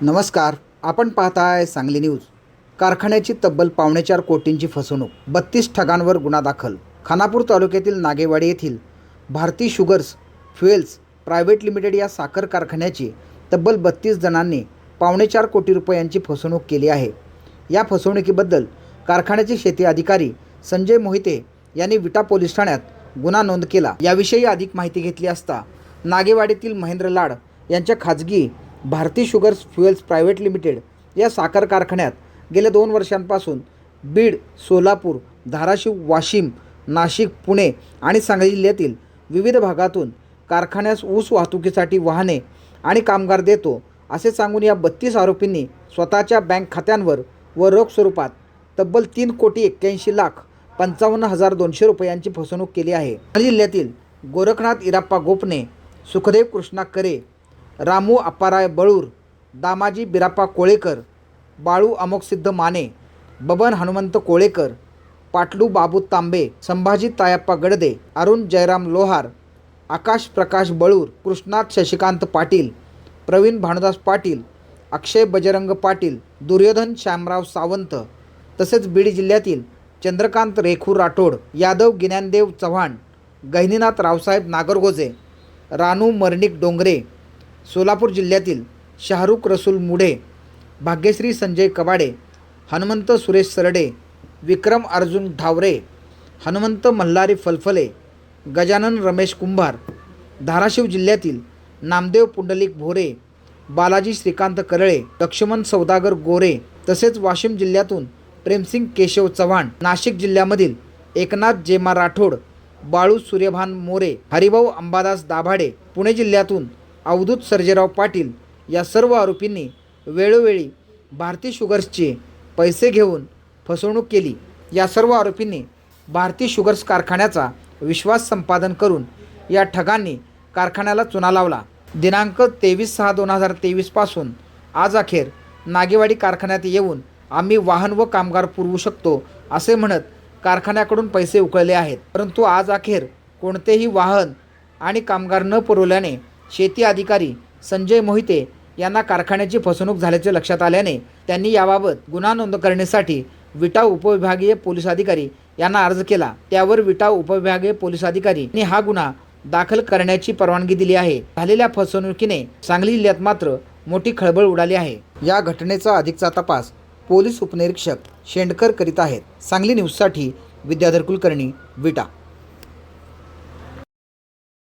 नमस्कार आपण पाहताय सांगली न्यूज. कारखान्याची तब्बल पावणेचार कोटींची फसवणूक बत्तीस ठगांवर गुन्हा दाखल. खानापूर तालुक्यातील नागेवाडी येथील Bharati sugars fuels private limited या साखर कारखान्याची तब्बल बत्तीस जणांनी पावणेचार कोटी रुपयांची फसवणूक केली आहे. या फसवणुकीबद्दल कारखान्याचे शेती अधिकारी संजय मोहिते यांनी विटा पोलीस ठाण्यात गुन्हा नोंद केला. याविषयी अधिक माहिती घेतली असता नागेवाडीतील महेंद्र लाड यांच्या खाजगी Bharati sugars fuels private limited या साखर कारखान्यात गेल्या दोन वर्षांपासून बीड सोलापूर धाराशिव वाशिम नाशिक पुणे आणि सांगली जिल्ह्यातील विविध भागातून कारखान्यास ऊस वाहतुकीसाठी वाहने आणि कामगार देतो असे सांगून या बत्तीस आरोपींनी स्वतःच्या बँक खात्यांवर व रोख स्वरूपात तब्बल तीन कोटी एक्क्याऐंशी लाख पंचावन्न हजार दोनशे रुपयांची फसवणूक केली आहे. सांगली जिल्ह्यातील गोरखनाथ इराप्पा गोपने सुखदेव कृष्णा करे रामू अप्पाराय बळूर दामाजी बिराप्पा कोळेकर बाळू अमोकसिद्ध माने बबन हनुमंत कोळेकर पाटलू बाबू तांबे संभाजी तायप्पा गडदे अरुण जयराम लोहार आकाश प्रकाश बळूर कृष्णात शशिकांत पाटील प्रवीण भानुदास पाटील अक्षय बजरंग पाटील दुर्योधन श्यामराव सावंत तसेच बीड जिल्ह्यातील चंद्रकांत रेखू राठोड यादव गिन्यानदेव चव्हाण गहिनीनाथ रावसाहेब नागरगोजे रानू मर्णिक डोंगरे सोलापूर जिल्ह्यातील शाहरुख रसूल मुढे भाग्यश्री संजय कबाडे हनुमंत सुरेश सरडे विक्रम अर्जुन ढावरे हनुमंत मल्हारी फलफले गजानन रमेश कुंभार धाराशिव जिल्ह्यातील नामदेव पुंडलिक भोरे बालाजी श्रीकांत करळे लक्ष्मण सौदागर गोरे तसेच वाशिम जिल्ह्यातून प्रेमसिंग केशव चव्हाण नाशिक जिल्ह्यामधील एकनाथ जेमा राठोड बाळू सूर्यभान मोरे हरिभाऊ अंबादास दाभाडे पुणे जिल्ह्यातून अवधूत सर्जेराव पाटील या सर्व आरोपींनी वेळोवेळी भारती शुगर्सचे पैसे घेऊन फसवणूक केली. या सर्व आरोपींनी भारती शुगर्स कारखान्याचा विश्वास संपादन करून या ठगांनी कारखान्याला चुना लावला. दिनांक तेवीस सहा दोन हजार तेवीसपासून आज अखेर नागेवाडी कारखान्यात येऊन आम्ही वाहन व कामगार पुरवू शकतो असे म्हणत कारखान्याकडून पैसे उकळले आहेत. परंतु आज अखेर कोणतेही वाहन आणि कामगार न पुरवल्याने शेती अधिकारी संजय मोहिते यांना कारखान्याची फसवणूक झाल्याचे लक्षात आल्याने त्यांनी याबाबत गुन्हा नोंद करण्यासाठी विटा उपविभागीय पोलीस अधिकारी यांना अर्ज केला. त्यावर विटा उपविभागीय पोलीस अधिकारी यांनी हा गुन्हा दाखल करण्याची परवानगी दिली आहे. झालेल्या फसवणुकीने सांगली जिल्ह्यात मात्र मोठी खळबळ उडाली आहे. या घटनेचा अधिकचा तपास पोलीस उपनिरीक्षक शेंडकर करीत आहेत. सांगली न्यूजसाठी विद्याधर कुलकर्णी विटा.